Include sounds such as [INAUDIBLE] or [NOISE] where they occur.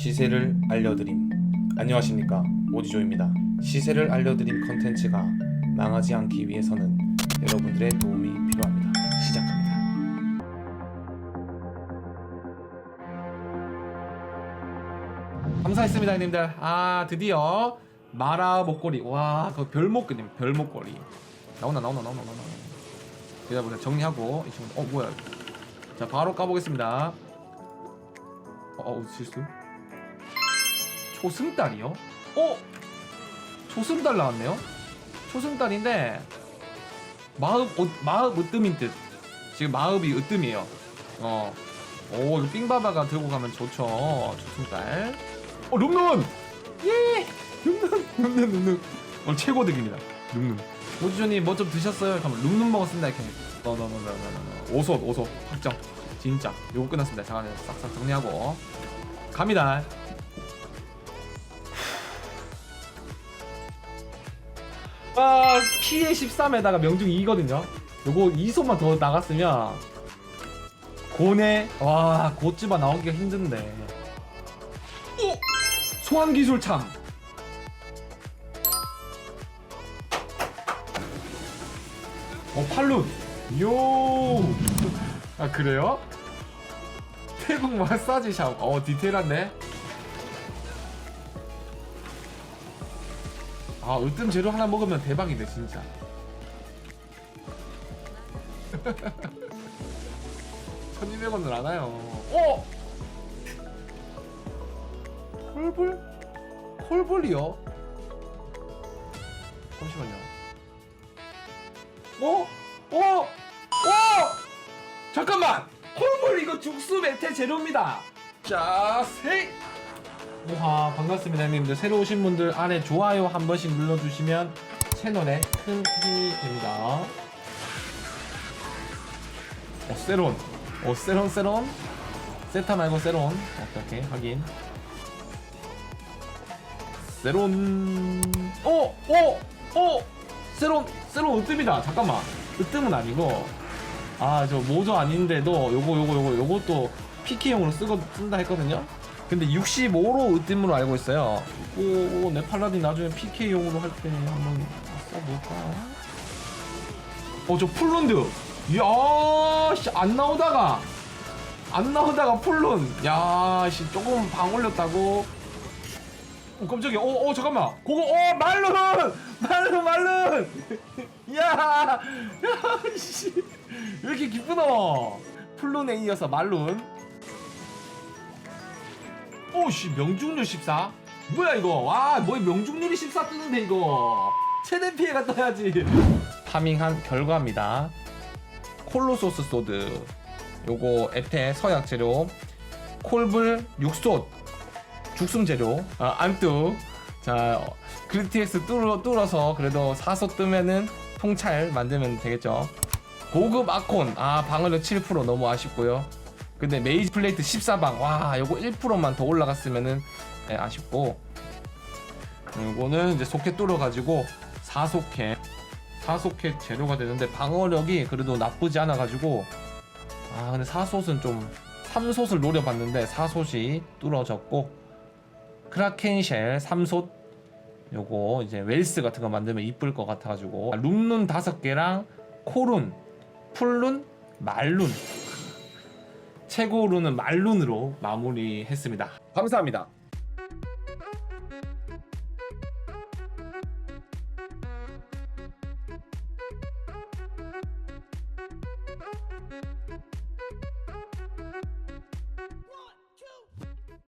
시세를 알려드림. 안녕하십니까 오디조입니다. 시세를 알려드림 컨텐츠가 망하지 않기 위해서는 여러분들의 도움이 필요합니다. 시작합니다. 감사했습니다, 형님들. 아 드디어 마라 목걸이. 와, 그 별목걸이, 별목걸이. 나오나 나오나 나오나 나오나. 여러분들 정리하고 이 친구. 어 뭐야? 자 바로 까보겠습니다. 어, 어 실수? 초승달이요? 어? 초승달 나왔네요? 초승달인데 마읍 어, 마읍 으뜸인 듯. 지금 마읍이 으뜸이에요. 어. 오 이거 삥바바가 들고 가면 좋죠. 초승달. 어 룸눈! 예! 룸눈 룸눈 룸눈 오늘 최고 득입니다. 룸눈 오지조님 뭐 좀 드셨어요? 그러면 룸눈 먹었습니다 이렇게. 너너너너너너 오솥 오솥 확정. 진짜. 요거 끝났습니다. 잠깐 싹싹 정리하고. 갑니다 아 피해 13에다가 명중 2거든요 요거 2소만 더 나갔으면 고네 와 고찌바 나오기가 힘든데 오! 소환 기술 참 어, 팔룬. 요. 아, 그래요? 태국 마사지 샵. 어, 디테일한데? 아, 으뜸 재료 하나 먹으면 대박이네, 진짜. [LAUGHS] 천이백 원을 안 와요. 어! 콜불? 콜불이요? 잠시만요. 어? 어? 어? 잠깐만! 콜볼 이거 죽수 메테 재료입니다. 자, 세. 우와 반갑습니다 형님들. 새로 오신 분들 아래 좋아요 한 번씩 눌러주시면 채널에 큰 힘이 됩니다. 어 세론, 어 세론 세론, 세타 말고 세론. 오케이 오케이. 확인. 세론, 어, 어, 어. 세론 세론 으뜸이다. 잠깐만. 으뜸은 아니고. 아 저 모조 아닌데도 요거 요거 요거 요것도 PK용으로 쓰고 쓴다 했거든요 근데 65로 으뜸으로 알고 있어요. 오, 내 팔라딘 나중에 PK용으로 할 때 한번 써볼까? 어 저 풀룬드! 이야 씨 안 나오다가 안 나오다가 풀룬 야 씨 조금 방 올렸다고. 어 깜짝이야. 어, 어 잠깐만. 그거 어 말룬 말룬 말룬 야, 야, 씨, 왜 이렇게 기쁘노? 플룬에 이어서 말룬. 오, 씨, 명중률 14? 뭐야, 이거? 와, 뭐, 명중률이 14 뜨는데, 이거. 최대 피해가 떠야지. 파밍한 결과입니다. 콜로소스 소드. 요거, 에페 서약 재료. 콜불 육솥. 죽순 재료. 아, 안뚜. 자, 그리티엑스 뚫어, 뚫어서 그래도 사소 뜨면은 통찰 만들면 되겠죠. 고급 아콘 아 방어력 7% 너무 아쉽고요. 근데 메이지 플레이트 14방. 와 요거 1%만 더 올라갔으면은 네, 아쉽고. 요거는 이제 속해 뚫어 가지고 사속해 사속해 재료가 되는데 방어력이 그래도 나쁘지 않아 가지고. 아 근데 사솥은 좀 3솥을 노려봤는데 4솥이 뚫어졌고. 크라켄쉘 3솥. 요거 이제 웰스 같은 거 만들면 이쁠 것 같아가지고. 룸룬 다섯 개랑 코룬, 풀룬, 말룬 최고 룬은 말룬으로 마무리했습니다. 감사합니다.